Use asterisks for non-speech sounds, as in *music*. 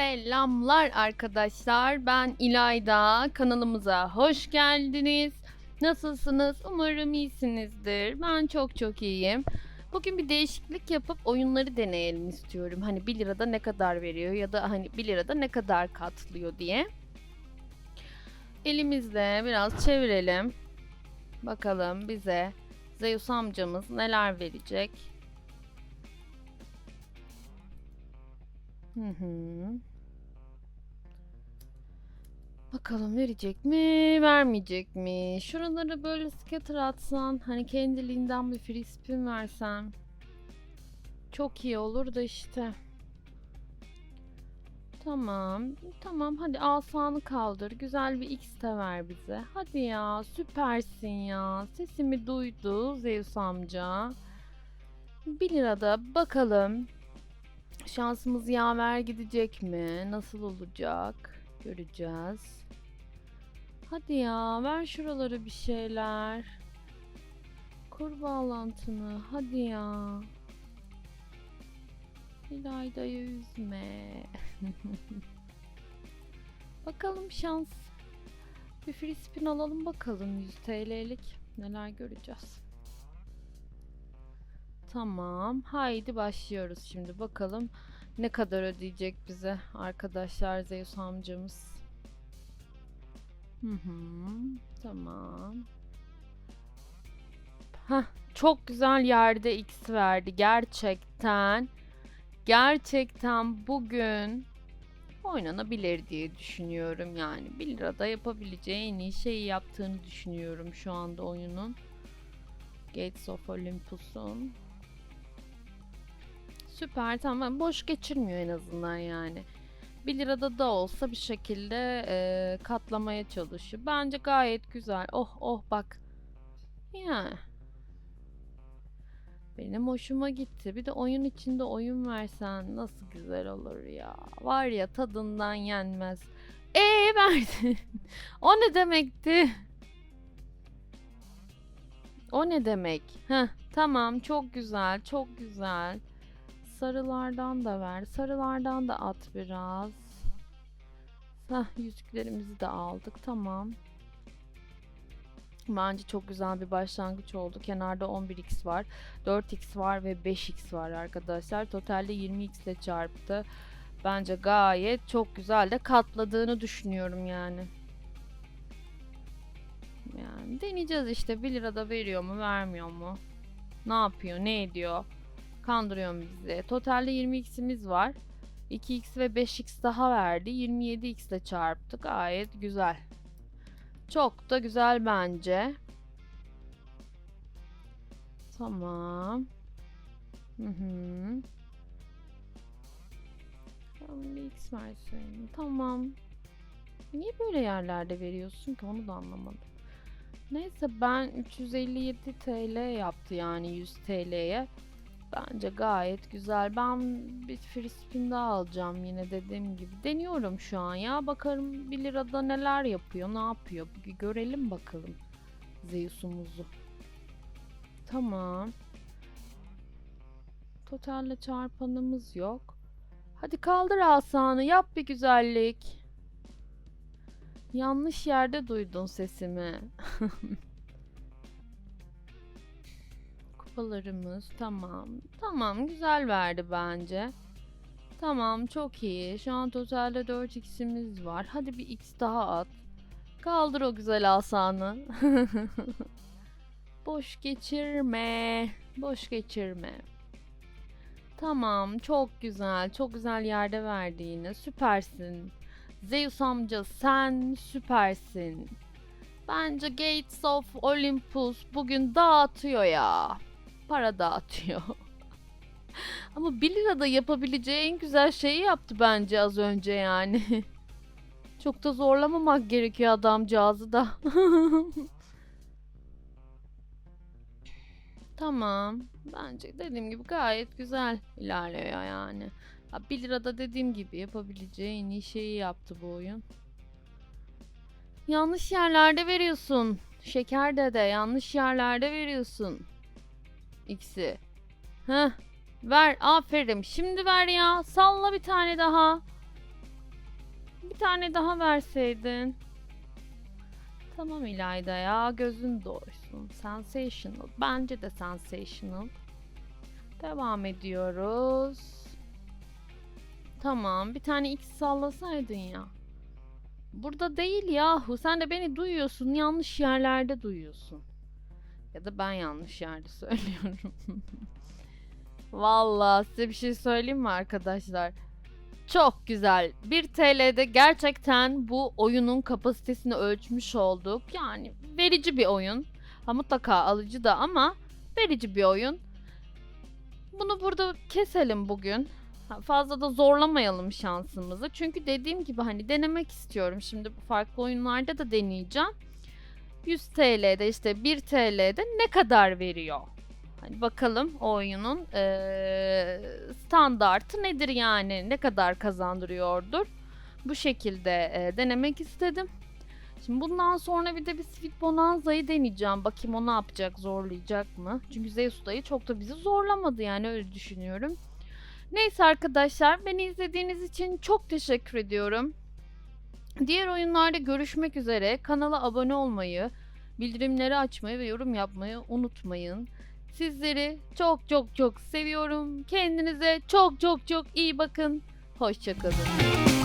Selamlar arkadaşlar. Ben İlayda. Kanalımıza hoş geldiniz. Nasılsınız? Umarım iyisinizdir. Ben çok çok iyiyim. Bugün bir değişiklik yapıp oyunları deneyelim istiyorum. Hani 1 lirada ne kadar veriyor ya da hani 1 lirada ne kadar katlıyor diye. Elimizle biraz çevirelim. Bakalım bize Zeus amcamız neler verecek. Hı hı. Bakalım verecek mi, vermeyecek mi? Şuraları böyle scatter atsan, hani kendiliğinden bir free spin versem. Çok iyi olur da işte. Tamam, tamam hadi asanı kaldır. Güzel bir X de ver bize. Hadi ya, süpersin ya. Sesimi duydu Zeus amca. 1 lirada bakalım. Şansımız yaver gidecek mi? Nasıl olacak? Göreceğiz. Hadi ya ver şuralara bir şeyler. Kur bağlantını. Hadi ya. İlayda'yı üzme. *laughs* bakalım şans. Bir free spin alalım bakalım 100 TL'lik. Neler göreceğiz. Tamam. Haydi başlıyoruz şimdi. Bakalım ne kadar ödeyecek bize arkadaşlar Zeus amcamız. Hı hı. Tamam. Hah, çok güzel yerde X verdi gerçekten. Gerçekten bugün oynanabilir diye düşünüyorum yani. 1 lirada yapabileceği en iyi şeyi yaptığını düşünüyorum şu anda oyunun. Gates of Olympus'un. Süper tamam boş geçirmiyor en azından yani. 1 lirada da olsa bir şekilde e, katlamaya çalışıyor. Bence gayet güzel. Oh oh bak. Yani. Benim hoşuma gitti. Bir de oyun içinde oyun versen nasıl güzel olur ya. Var ya tadından yenmez. Ee verdin. *laughs* o ne demekti? O ne demek? Heh, tamam çok güzel çok güzel. Sarılardan da ver. Sarılardan da at biraz. Heh, yüzüklerimizi de aldık. Tamam. Bence çok güzel bir başlangıç oldu. Kenarda 11x var. 4x var ve 5x var arkadaşlar. Totalde 20x ile çarptı. Bence gayet çok güzel de katladığını düşünüyorum yani. Yani deneyeceğiz işte 1 lirada veriyor mu vermiyor mu? Ne yapıyor ne ediyor? Kandırıyor mu bizi? Totalde 20x'imiz var. 2x ve 5x daha verdi. 27x ile çarptı. Gayet güzel. Çok da güzel bence. Tamam. Hı hı. Bir x versin. Tamam. Niye böyle yerlerde veriyorsun ki onu da anlamadım. Neyse ben 357 TL yaptı yani 100 TL'ye. Bence gayet güzel. Ben bir free spin daha alacağım yine dediğim gibi. Deniyorum şu an ya. Bakarım 1 lirada neler yapıyor, ne yapıyor. Bir görelim bakalım Zeus'umuzu. Tamam. Totalle çarpanımız yok. Hadi kaldır asanı, yap bir güzellik. Yanlış yerde duydun sesimi. *laughs* Kupalarımız tamam. Tamam güzel verdi bence. Tamam çok iyi. Şu an totalde 4x'imiz var. Hadi bir x daha at. Kaldır o güzel asanı. *laughs* Boş geçirme. Boş geçirme. Tamam çok güzel. Çok güzel yerde verdi yine. Süpersin. Zeus amca sen süpersin. Bence Gates of Olympus bugün dağıtıyor ya. Para dağıtıyor. *laughs* Ama 1 lirada yapabileceği en güzel şeyi yaptı bence az önce yani. *laughs* Çok da zorlamamak gerekiyor adamcağızı da. *laughs* tamam. Bence dediğim gibi gayet güzel ilerliyor yani. Ha, 1 lirada dediğim gibi yapabileceği en iyi şeyi yaptı bu oyun. Yanlış yerlerde veriyorsun. Şeker dede yanlış yerlerde veriyorsun. X'i. Heh. Ver aferin. Şimdi ver ya. Salla bir tane daha. Bir tane daha verseydin. Tamam İlayda ya gözün doysun. Sensational. Bence de sensational. Devam ediyoruz. Tamam bir tane X sallasaydın ya. Burada değil yahu. Sen de beni duyuyorsun. Yanlış yerlerde duyuyorsun. Ya da ben yanlış yerde *laughs* söylüyorum. Vallahi size bir şey söyleyeyim mi arkadaşlar? Çok güzel. 1 TL'de gerçekten bu oyunun kapasitesini ölçmüş olduk. Yani verici bir oyun. Ha mutlaka alıcı da ama verici bir oyun. Bunu burada keselim bugün. Fazla da zorlamayalım şansımızı. Çünkü dediğim gibi hani denemek istiyorum. Şimdi farklı oyunlarda da deneyeceğim. 100 TL'de işte 1 TL'de ne kadar veriyor? Hani bakalım o oyunun eee, standartı nedir yani? Ne kadar kazandırıyordur? Bu şekilde eee, denemek istedim. Şimdi bundan sonra bir de bir Sweet Bonanza'yı deneyeceğim. Bakayım o ne yapacak, zorlayacak mı? Çünkü Zeus dayı çok da bizi zorlamadı yani öyle düşünüyorum. Neyse arkadaşlar beni izlediğiniz için çok teşekkür ediyorum. Diğer oyunlarda görüşmek üzere. Kanala abone olmayı, bildirimleri açmayı ve yorum yapmayı unutmayın. Sizleri çok çok çok seviyorum. Kendinize çok çok çok iyi bakın. Hoşçakalın.